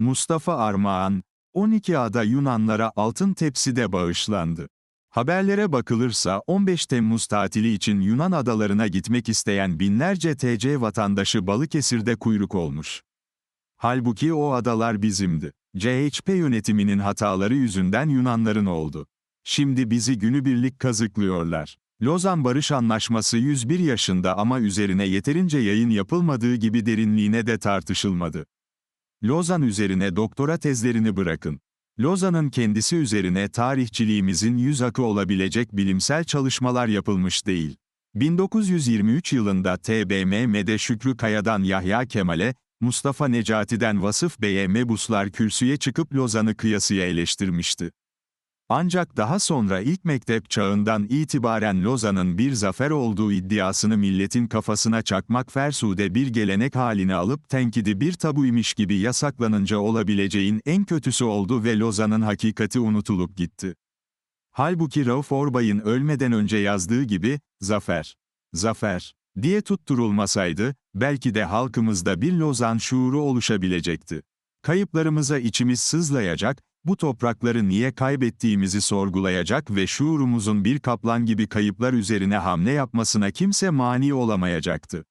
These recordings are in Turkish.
Mustafa Armağan, 12 ada Yunanlara altın tepside bağışlandı. Haberlere bakılırsa 15 Temmuz tatili için Yunan adalarına gitmek isteyen binlerce TC vatandaşı Balıkesir'de kuyruk olmuş. Halbuki o adalar bizimdi. CHP yönetiminin hataları yüzünden Yunanların oldu. Şimdi bizi günübirlik kazıklıyorlar. Lozan Barış Anlaşması 101 yaşında ama üzerine yeterince yayın yapılmadığı gibi derinliğine de tartışılmadı. Lozan üzerine doktora tezlerini bırakın. Lozan'ın kendisi üzerine tarihçiliğimizin yüz akı olabilecek bilimsel çalışmalar yapılmış değil. 1923 yılında TBMM'de Şükrü Kaya'dan Yahya Kemal'e, Mustafa Necati'den Vasıf Bey'e mebuslar kürsüye çıkıp Lozan'ı kıyasıya eleştirmişti. Ancak daha sonra ilk mektep çağından itibaren Lozan'ın bir zafer olduğu iddiasını milletin kafasına çakmak fersude bir gelenek haline alıp tenkidi bir tabuymuş gibi yasaklanınca olabileceğin en kötüsü oldu ve Lozan'ın hakikati unutulup gitti. Halbuki Rauf Orbay'ın ölmeden önce yazdığı gibi, zafer, zafer diye tutturulmasaydı, belki de halkımızda bir Lozan şuuru oluşabilecekti. Kayıplarımıza içimiz sızlayacak, bu toprakları niye kaybettiğimizi sorgulayacak ve şuurumuzun bir kaplan gibi kayıplar üzerine hamle yapmasına kimse mani olamayacaktı.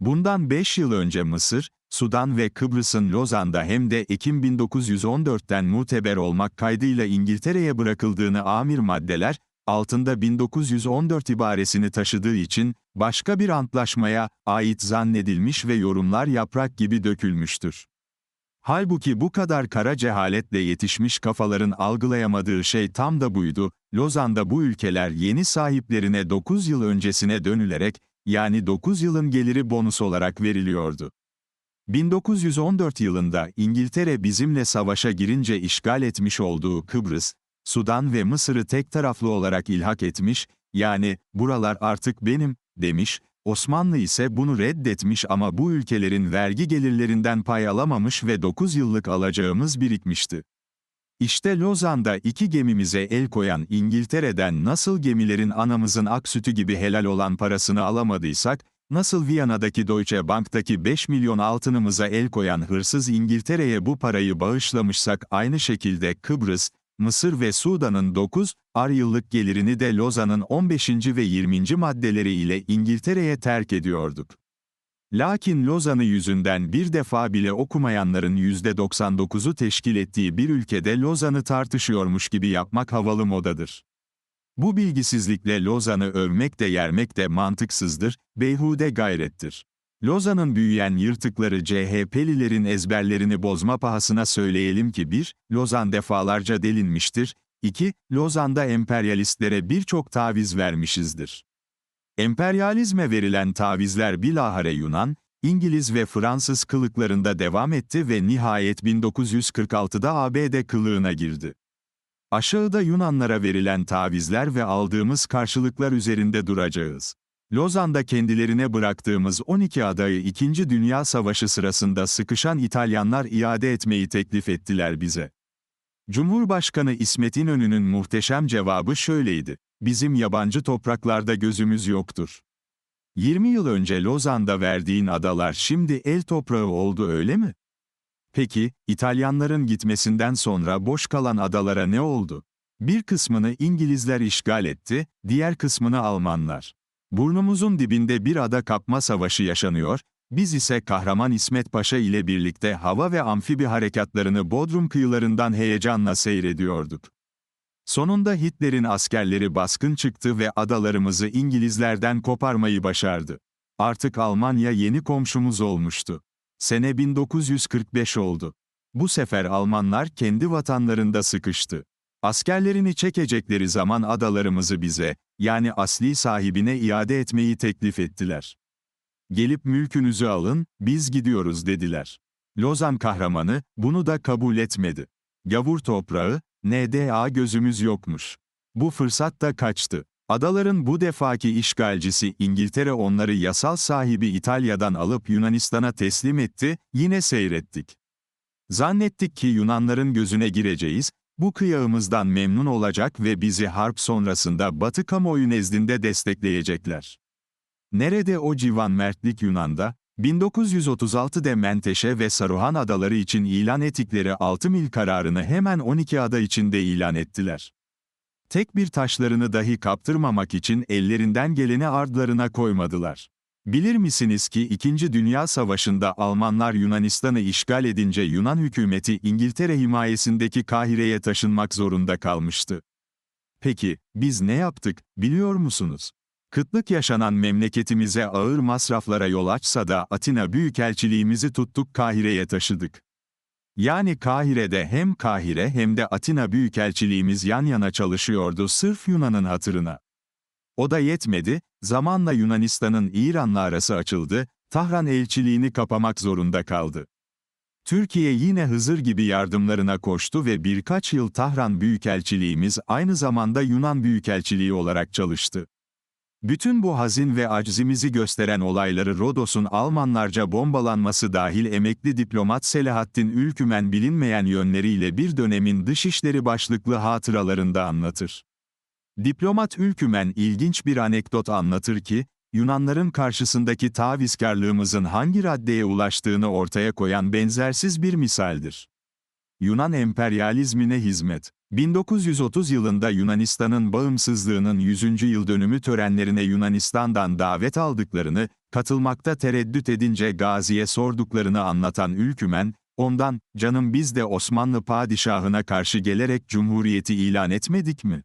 Bundan 5 yıl önce Mısır, Sudan ve Kıbrıs'ın Lozan'da hem de Ekim 1914'ten muteber olmak kaydıyla İngiltere'ye bırakıldığını amir maddeler, altında 1914 ibaresini taşıdığı için, başka bir antlaşmaya ait zannedilmiş ve yorumlar yaprak gibi dökülmüştür. Halbuki bu kadar kara cehaletle yetişmiş kafaların algılayamadığı şey tam da buydu, Lozan'da bu ülkeler yeni sahiplerine 9 yıl öncesine dönülerek, yani 9 yılın geliri bonus olarak veriliyordu. 1914 yılında İngiltere bizimle savaşa girince işgal etmiş olduğu Kıbrıs, Sudan ve Mısır'ı tek taraflı olarak ilhak etmiş, yani, buralar artık benim, demiş, Osmanlı ise bunu reddetmiş ama bu ülkelerin vergi gelirlerinden pay alamamış ve 9 yıllık alacağımız birikmişti. İşte Lozan'da iki gemimize el koyan İngiltere'den nasıl gemilerin anamızın ak sütü gibi helal olan parasını alamadıysak, nasıl Viyana'daki Deutsche Bank'taki 5 milyon altınımıza el koyan hırsız İngiltere'ye bu parayı bağışlamışsak aynı şekilde Kıbrıs, Mısır ve Sudan'ın 9, ar yıllık gelirini de Lozan'ın 15. ve 20. maddeleri ile İngiltere'ye terk ediyorduk. Lakin Lozan'ı yüzünden bir defa bile okumayanların %99'u teşkil ettiği bir ülkede Lozan'ı tartışıyormuş gibi yapmak havalı modadır. Bu bilgisizlikle Lozan'ı övmek de yermek de mantıksızdır, beyhude gayrettir. Lozan'ın büyüyen yırtıkları CHP'lilerin ezberlerini bozma pahasına söyleyelim ki 1. Lozan defalarca delinmiştir, 2. Lozan'da emperyalistlere birçok taviz vermişizdir. Emperyalizme verilen tavizler bilahare Yunan, İngiliz ve Fransız kılıklarında devam etti ve nihayet 1946'da ABD kılığına girdi. Aşağıda Yunanlara verilen tavizler ve aldığımız karşılıklar üzerinde duracağız. Lozan'da kendilerine bıraktığımız 12 adayı 2. Dünya Savaşı sırasında sıkışan İtalyanlar iade etmeyi teklif ettiler bize. Cumhurbaşkanı İsmet İnönü'nün muhteşem cevabı şöyleydi. Bizim yabancı topraklarda gözümüz yoktur. 20 yıl önce Lozan'da verdiğin adalar şimdi el toprağı oldu öyle mi? Peki, İtalyanların gitmesinden sonra boş kalan adalara ne oldu? Bir kısmını İngilizler işgal etti, diğer kısmını Almanlar. Burnumuzun dibinde bir ada kapma savaşı yaşanıyor, biz ise kahraman İsmet Paşa ile birlikte hava ve amfibi harekatlarını Bodrum kıyılarından heyecanla seyrediyorduk. Sonunda Hitler'in askerleri baskın çıktı ve adalarımızı İngilizlerden koparmayı başardı. Artık Almanya yeni komşumuz olmuştu. Sene 1945 oldu. Bu sefer Almanlar kendi vatanlarında sıkıştı. Askerlerini çekecekleri zaman adalarımızı bize, yani asli sahibine iade etmeyi teklif ettiler. Gelip mülkünüzü alın, biz gidiyoruz dediler. Lozan kahramanı, bunu da kabul etmedi. Gavur toprağı, NDA gözümüz yokmuş. Bu fırsat da kaçtı. Adaların bu defaki işgalcisi İngiltere onları yasal sahibi İtalya'dan alıp Yunanistan'a teslim etti, yine seyrettik. Zannettik ki Yunanların gözüne gireceğiz, bu kıyağımızdan memnun olacak ve bizi harp sonrasında Batı kamuoyu nezdinde destekleyecekler. Nerede o civan mertlik Yunan'da, 1936'de Menteşe ve Saruhan adaları için ilan ettikleri 6 mil kararını hemen 12 ada içinde ilan ettiler. Tek bir taşlarını dahi kaptırmamak için ellerinden geleni ardlarına koymadılar. Bilir misiniz ki 2. Dünya Savaşı'nda Almanlar Yunanistan'ı işgal edince Yunan hükümeti İngiltere himayesindeki Kahire'ye taşınmak zorunda kalmıştı. Peki, biz ne yaptık, biliyor musunuz? Kıtlık yaşanan memleketimize ağır masraflara yol açsa da Atina Büyükelçiliğimizi tuttuk Kahire'ye taşıdık. Yani Kahire'de hem Kahire hem de Atina Büyükelçiliğimiz yan yana çalışıyordu sırf Yunan'ın hatırına. O da yetmedi, zamanla Yunanistan'ın İran'la arası açıldı, Tahran elçiliğini kapamak zorunda kaldı. Türkiye yine Hızır gibi yardımlarına koştu ve birkaç yıl Tahran Büyükelçiliğimiz aynı zamanda Yunan Büyükelçiliği olarak çalıştı. Bütün bu hazin ve aczimizi gösteren olayları Rodos'un Almanlarca bombalanması dahil emekli diplomat Selahattin Ülkümen bilinmeyen yönleriyle bir dönemin dışişleri başlıklı hatıralarında anlatır. Diplomat Ülkümen ilginç bir anekdot anlatır ki, Yunanların karşısındaki tavizkarlığımızın hangi raddeye ulaştığını ortaya koyan benzersiz bir misaldir. Yunan emperyalizmine hizmet 1930 yılında Yunanistan'ın bağımsızlığının 100. yıl dönümü törenlerine Yunanistan'dan davet aldıklarını, katılmakta tereddüt edince Gazi'ye sorduklarını anlatan Ülkümen, ondan, canım biz de Osmanlı padişahına karşı gelerek cumhuriyeti ilan etmedik mi?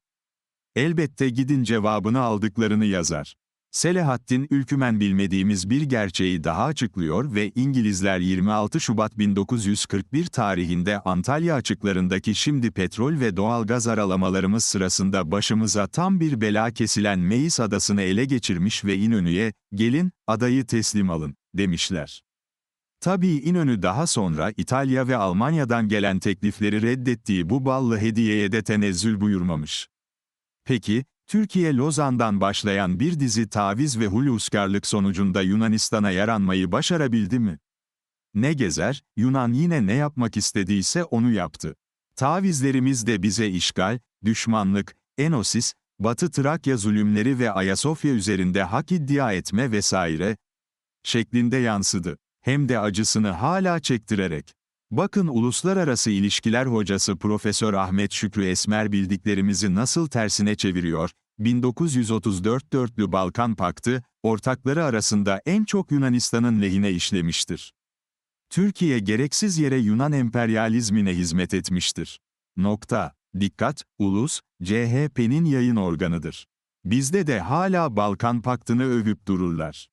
Elbette gidin cevabını aldıklarını yazar. Selahattin Ülkümen bilmediğimiz bir gerçeği daha açıklıyor ve İngilizler 26 Şubat 1941 tarihinde Antalya açıklarındaki şimdi petrol ve doğalgaz aralamalarımız sırasında başımıza tam bir bela kesilen Meis adasını ele geçirmiş ve İnönü'ye, gelin, adayı teslim alın, demişler. Tabii İnönü daha sonra İtalya ve Almanya'dan gelen teklifleri reddettiği bu ballı hediyeye de tenezzül buyurmamış. Peki, Türkiye Lozan'dan başlayan bir dizi taviz ve huluskarlık sonucunda Yunanistan'a yaranmayı başarabildi mi? Ne gezer, Yunan yine ne yapmak istediyse onu yaptı. Tavizlerimiz de bize işgal, düşmanlık, enosis, Batı Trakya zulümleri ve Ayasofya üzerinde hak iddia etme vesaire şeklinde yansıdı. Hem de acısını hala çektirerek. Bakın uluslararası ilişkiler hocası Profesör Ahmet Şükrü Esmer bildiklerimizi nasıl tersine çeviriyor, 1934 Dörtlü Balkan Paktı, ortakları arasında en çok Yunanistan'ın lehine işlemiştir. Türkiye gereksiz yere Yunan emperyalizmine hizmet etmiştir. Nokta. Dikkat, ulus, CHP'nin yayın organıdır. Bizde de hala Balkan Paktı'nı övüp dururlar.